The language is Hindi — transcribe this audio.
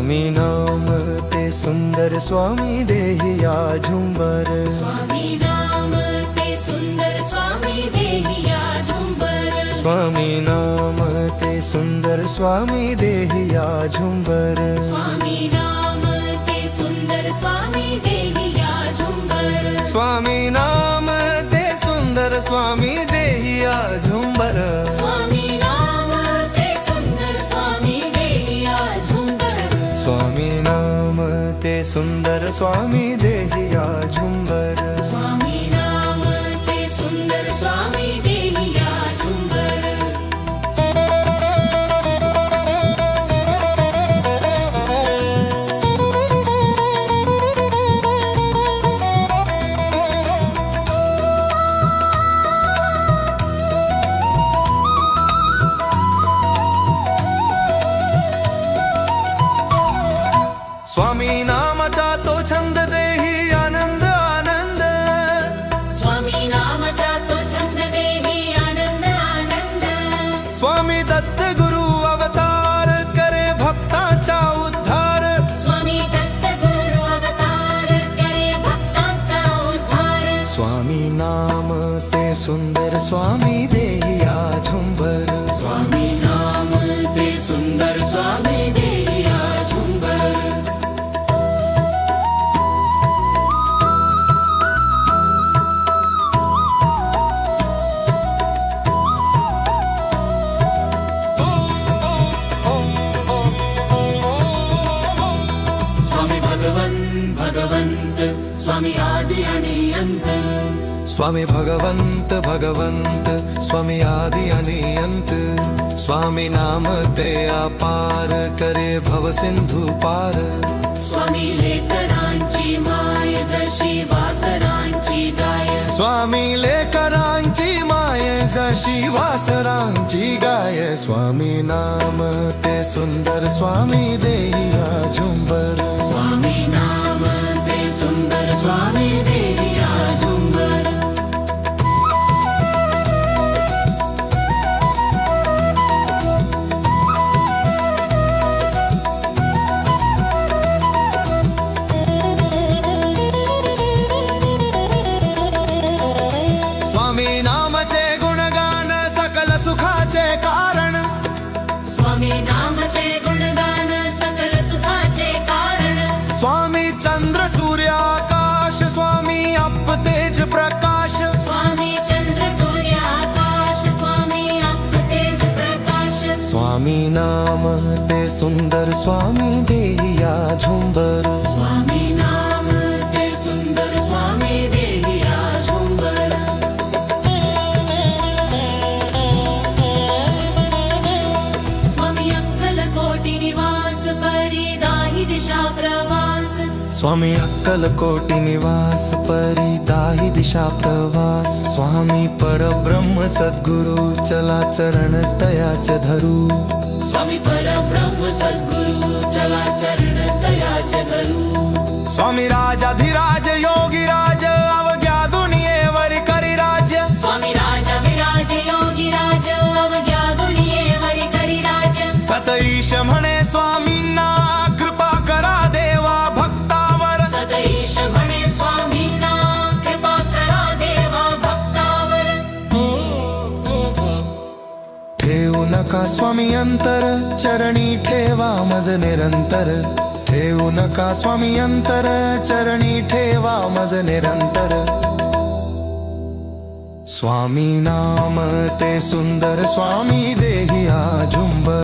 स्वामी नाम ते सुन्दर स्वामी देहि या झुम्बर स्वामी नाम ते सुन्दर स्वामी देहि या झुम्बर स्वामी नाम ते सुन्दर स्वामी देहि या झुम्बर स्वामी नाम ते सुन्दर स्वामी देहि या झुम्बर स्वामी नाम ते सुंदर स्वामी देहिया झुंबर। स्वामी नाम ते सुन्दर स्वामी देहि झुम्बर स्वामी नाम ते सुन्दर स्वामी देवया स्वामी भगवन्त भगवन्त स्वामी आदि अनयन्त। स्वामी भगवंत भगवंत स्वामी आदि अनियंत स्वामी नाम ते अपार करे भव सिंधू पार स्वामी लेकरांची माय जशी वासरांची गाय स्वामी लेकरांची माय जशी वासरांची गाय स्वामी नाम ते सुंदर स्वामी देहिया झुंबर सुंदर स्वामी देहिया झुंबर। परिदाहि दिशा प्रवास। स्वामी अक्कल कोटि निवास परिदाही दिशा प्रवास। स्वामी परब्रह्म सद्गुरु चला चरण तया च धरु। स्वामी परब्रह्म सद्गुरु चला चरण तया च धरु। स्वामी राजाधिराज योगी स्वामी अंतर, चरणी ठेवा मज निरंतर. ठेवू नका स्वामी अंतर, चरणी ठेवा मज निरंतर. स्वामी नाम ते सुंदर, स्वामी देहिया झुंबर